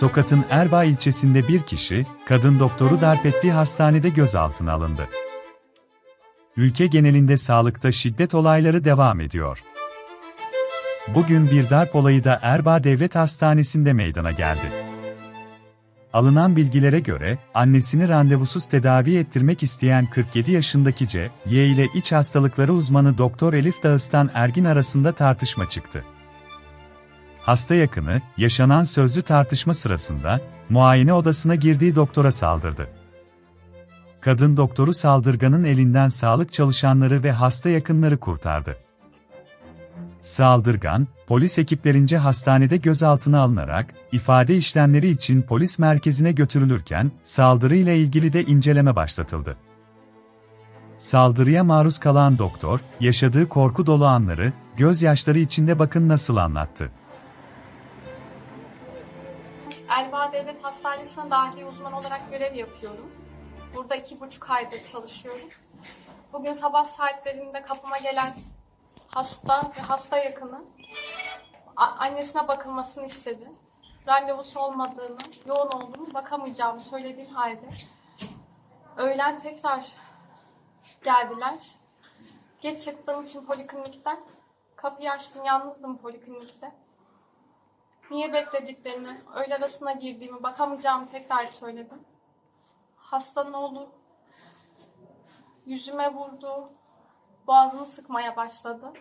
Tokat'ın Erbaa ilçesinde bir kişi, kadın doktoru darp ettiği hastanede gözaltına alındı. Ülke genelinde sağlıkta şiddet olayları devam ediyor. Bugün bir darp olayı da Erbaa Devlet Hastanesi'nde meydana geldi. Alınan bilgilere göre, annesini randevusuz tedavi ettirmek isteyen 47 yaşındaki C, Y ile iç hastalıkları uzmanı Doktor Elif Dağıstan Ergin arasında tartışma çıktı. Hasta yakını, yaşanan sözlü tartışma sırasında, muayene odasına girdiği doktora saldırdı. Kadın doktoru saldırganın elinden sağlık çalışanları ve hasta yakınları kurtardı. Saldırgan, polis ekiplerince hastanede gözaltına alınarak, ifade işlemleri için polis merkezine götürülürken, saldırıyla ilgili de inceleme başlatıldı. Saldırıya maruz kalan doktor, yaşadığı korku dolu anları, gözyaşları içinde bakın nasıl anlattı. Elva Devlet Hastanesi'ne dahiliye uzman olarak görev yapıyorum. Burada iki buçuk aydır çalışıyorum. Bugün sabah saatlerinde kapıma gelen hasta ve hasta yakını annesine bakılmasını istedi. Randevusu olmadığını, yoğun olduğunu, bakamayacağımı söylediğim halde öğlen tekrar geldiler. Geç çıktığım için poliklinikten kapıyı açtım, yalnızdım poliklinikte. Niye beklediklerini, öğle arasına girdiğimi, bakamayacağımı tekrar söyledim. Hastanın oğlu yüzüme vurdu, boğazımı sıkmaya başladı.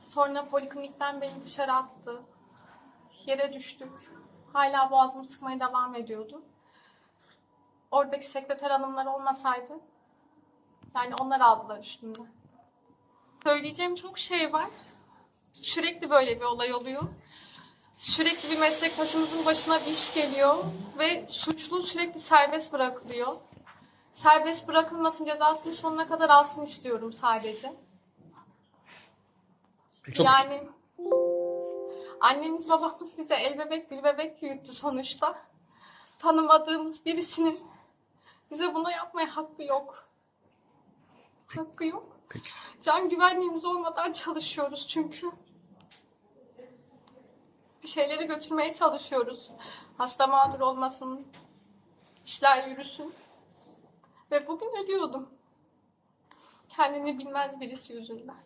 Sonra poliklinikten beni dışarı attı. Yere düştük. Hala boğazımı sıkmaya devam ediyordu. Oradaki sekreter hanımlar olmasaydı, yani onlar aldılar üstümden. Söyleyeceğim çok şey var. Sürekli böyle bir olay oluyor sürekli bir meslektaşımızın başına bir iş geliyor ve suçlu sürekli serbest bırakılıyor. Serbest bırakılmasın cezasını sonuna kadar alsın istiyorum sadece. Çok- Yani annemiz babamız bize el bebek bir bebek büyüttü sonuçta. Tanımadığımız birisinin bize bunu yapmaya hakkı yok. Hakkı yok. Peki. Can güvenliğimiz olmadan çalışıyoruz çünkü bir şeyleri götürmeye çalışıyoruz. Hasta mağdur olmasın, işler yürüsün. Ve bugün ölüyordum. Kendini bilmez birisi yüzünden.